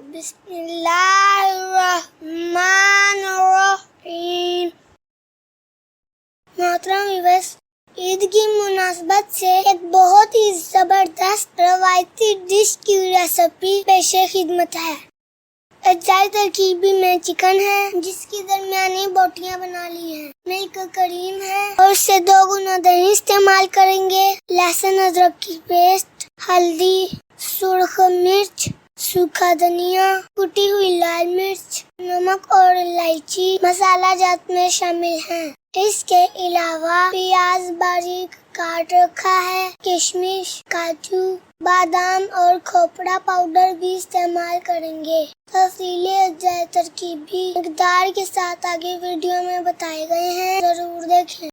बिस्मिल्लाहिर्रहमानिर्रहीम। मोहतरम विवश ईद की मुनासबत से एक बहुत ही ज़बरदस्त रवायती डिश की रेसिपी पेश खिदमत है। अजाई तरकीबी में चिकन है, जिसकी दरमियानी बोटियाँ बना ली हैं। मिल्क करीम है, और उससे दो गुना दही इस्तेमाल करेंगे। लहसुन, अदरक की पेस्ट, हल्दी, सुर्ख मिर्च सूखा धनिया, कुटी हुई लाल मिर्च, नमक और इलायची मसाला जात में शामिल हैं। इसके अलावा प्याज बारीक काट रखा है। किशमिश, काजू, बादाम और खोपड़ा पाउडर भी इस्तेमाल करेंगे। तफसीली तरकीब भी मकदार के साथ आगे वीडियो में बताए गए हैं। ज़रूर देखें।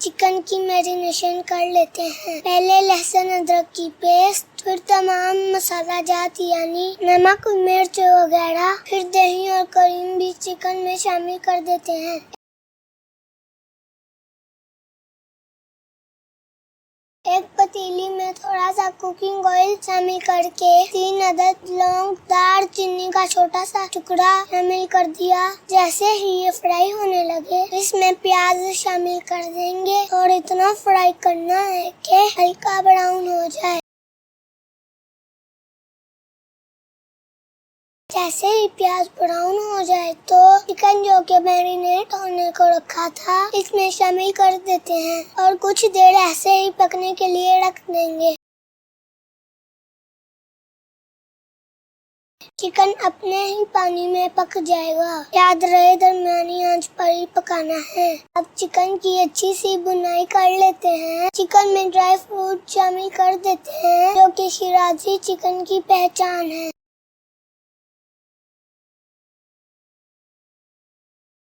चिकन की मैरिनेशन कर लेते हैं। पहले लहसुन, अदरक की पेस्ट, फिर तमाम मसाला जात, यानी नमक, मिर्च वगैरह, फिर दही और करीम भी चिकन में शामिल कर देते हैं। पतीली में थोड़ा सा कुकिंग ऑयल शामिल करके तीन अदद लौंग दार चीनी का छोटा सा टुकड़ा शामिल कर दिया। जैसे ही ये फ्राई होने लगे, इसमें प्याज शामिल कर देंगे और इतना फ्राई करना है कि हल्का ब्राउन हो जाए। जैसे ही प्याज ब्राउन हो जाए तो चिकन जो के मैरिनेट होने को रखा था, इसमें शामिल कर देते हैं और कुछ देर ऐसे ही पकने के लिए रख देंगे। चिकन अपने ही पानी में पक जाएगा। याद रहे, दरमियानी आँच पर ही पकाना है। अब चिकन की अच्छी सी बुनाई कर लेते हैं। चिकन में ड्राई फ्रूट शामिल कर देते हैं, जो कि शिराजी चिकन की पहचान है।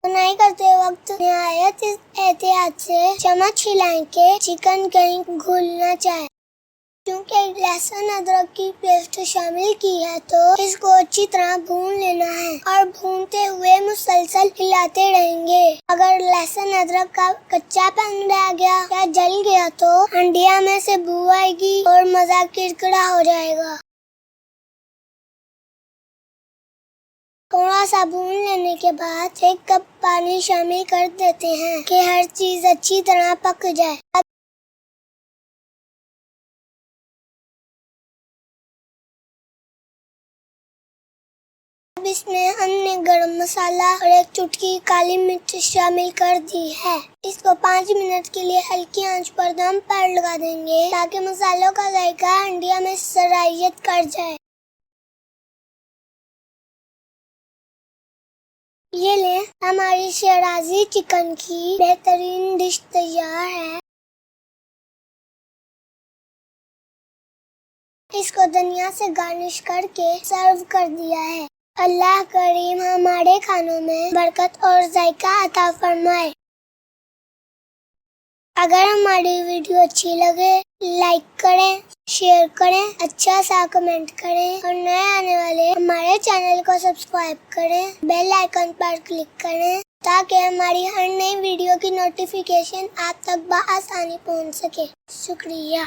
बुनाई करते वक्त नहायत एहतियात से चम्मच हिलाएँ के चिकन कहीं घुल न जाए। क्योंकि लहसुन, अदरक की पेस्ट शामिल की है तो इसको अच्छी तरह भून लेना है और भूनते हुए मुसलसल हिलाते रहेंगे। अगर लहसुन, अदरक का कच्चापन रह गया या जल गया तो हंडिया में से बू आएगी और मज़ा किरकिरा हो जाएगा। थोड़ा सा भून लेने के बाद एक कप पानी शामिल कर देते हैं कि हर चीज़ अच्छी तरह पक जाए। अब इसमें हमने गरम मसाला और एक चुटकी काली मिर्च शामिल कर दी है। इसको पाँच मिनट के लिए हल्की आँच पर दम पर लगा देंगे ताकि मसालों का जायका हंडिया में सराहियत कर जाए। ये ले, हमारी शराजी चिकन की बेहतरीन डिश तैयार है। इसको धनिया से गार्निश करके सर्व कर दिया है। अल्लाह करीम हमारे खानों में बरकत और जायका अता फरमाए। अगर हमारी वीडियो अच्छी लगे लाइक करें शेयर करें अच्छा सा कमेंट करें और नए आने वाले हमारे चैनल को सब्सक्राइब करें बेल आइकन पर क्लिक करें ताकि हमारी हर नई वीडियो की नोटिफिकेशन आप तक बआसानी पहुँच सके। शुक्रिया।